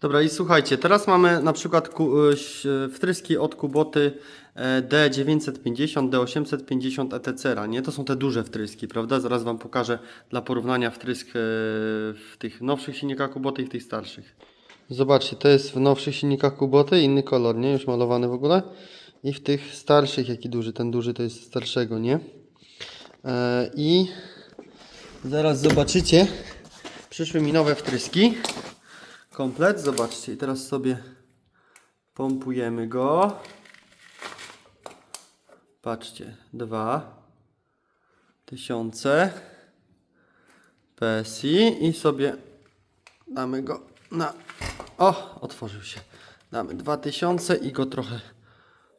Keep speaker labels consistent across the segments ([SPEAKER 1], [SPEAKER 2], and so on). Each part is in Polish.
[SPEAKER 1] Dobra i słuchajcie, teraz mamy na przykład y, ś- wtryski od Kuboty e, D950, D850 etc. Nie? To są te duże wtryski, prawda? Zaraz Wam pokażę dla porównania wtrysk e, w tych nowszych silnikach Kuboty i w tych starszych. Zobaczcie, to jest w nowszych silnikach Kuboty, inny kolor, nie? Już malowany w ogóle. I w tych starszych, jaki duży, ten duży to jest starszego, nie? E, I zaraz zobaczycie, przyszły mi nowe wtryski. Komplet, zobaczcie. I teraz sobie pompujemy go. Patrzcie, dwa tysiące PSI i sobie damy go na... O, otworzył się. Damy 2000 i go trochę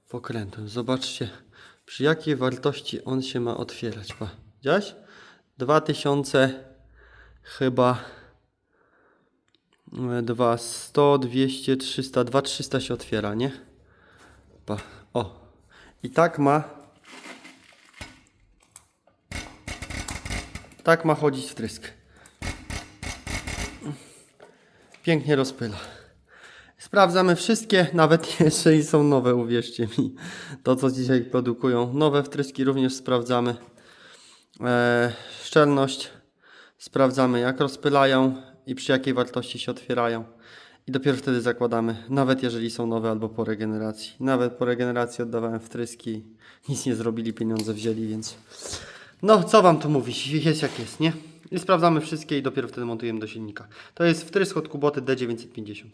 [SPEAKER 1] pokrętłem. Zobaczcie, przy jakiej wartości on się ma otwierać. Pa. Widziałeś? 2000 chyba 2, 100, 200, 300, 2, 300 się otwiera, nie? Pa. O. I tak ma tak ma chodzić wtrysk. Pięknie rozpyla. Sprawdzamy wszystkie, nawet jeżeli są nowe, uwierzcie mi. To, co dzisiaj produkują. Nowe wtryski również sprawdzamy. E, szczelność. Sprawdzamy, jak rozpylają i przy jakiej wartości się otwierają. I dopiero wtedy zakładamy, nawet jeżeli są nowe albo po regeneracji. Nawet po regeneracji oddawałem wtryski, nic nie zrobili, pieniądze wzięli, więc... No, co wam tu mówić? Jest jak jest, nie? I sprawdzamy wszystkie i dopiero wtedy montujemy do silnika. To jest wtrysk od Kuboty D950.